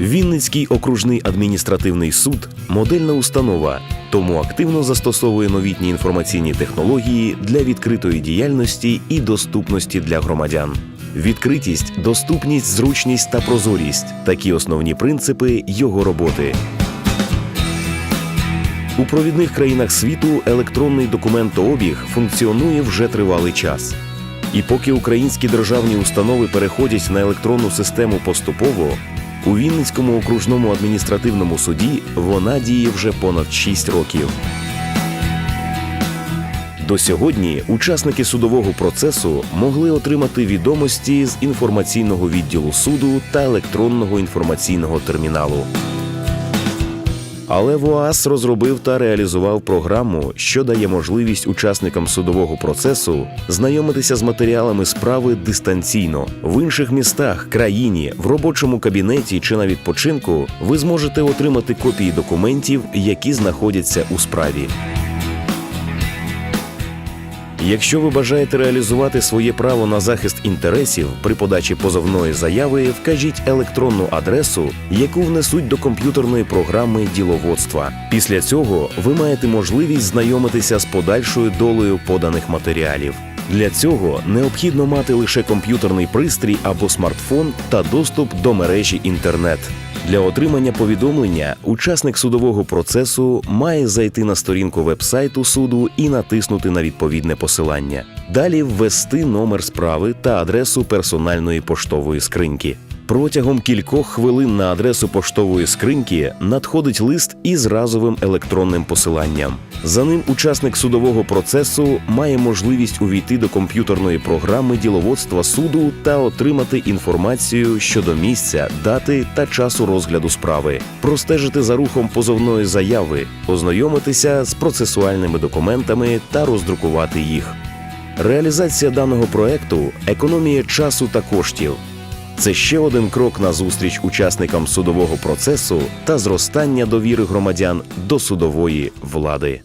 Вінницький окружний адміністративний суд модельна установа, тому активно застосовує новітні інформаційні технології для відкритої діяльності і доступності для громадян. Відкритість, доступність, зручність та прозорість такі основні принципи його роботи. У провідних країнах світу електронний документообіг функціонує вже тривалий час. І поки українські державні установи переходять на електронну систему поступово, у Вінницькому окружному адміністративному суді вона діє вже понад 6 років. До сьогодні учасники судового процесу могли отримати відомості з інформаційного відділу суду та електронного інформаційного терміналу. Але ВОАС розробив та реалізував програму, що дає можливість учасникам судового процесу знайомитися з матеріалами справи дистанційно в інших містах, країні, в робочому кабінеті чи на відпочинку. Ви зможете отримати копії документів, які знаходяться у справі. Якщо ви бажаєте реалізувати своє право на захист інтересів при подачі позовної заяви, вкажіть електронну адресу, яку внесуть до комп'ютерної програми діловодства. Після цього ви маєте можливість знайомитися з подальшою долею поданих матеріалів. Для цього необхідно мати лише комп'ютерний пристрій або смартфон та доступ до мережі інтернет. Для отримання повідомлення учасник судового процесу має зайти на сторінку вебсайту суду і натиснути на відповідне посилання. Далі ввести номер справи та адресу персональної поштової скриньки. Протягом кількох хвилин на адресу поштової скриньки надходить лист із разовим електронним посиланням. За ним учасник судового процесу має можливість увійти до комп'ютерної програми діловодства суду та отримати інформацію щодо місця, дати та часу розгляду справи, простежити за рухом позовної заяви, ознайомитися з процесуальними документами та роздрукувати їх. Реалізація даного проекту економія часу та коштів. Це ще один крок на зустріч учасникам судового процесу та зростання довіри громадян до судової влади.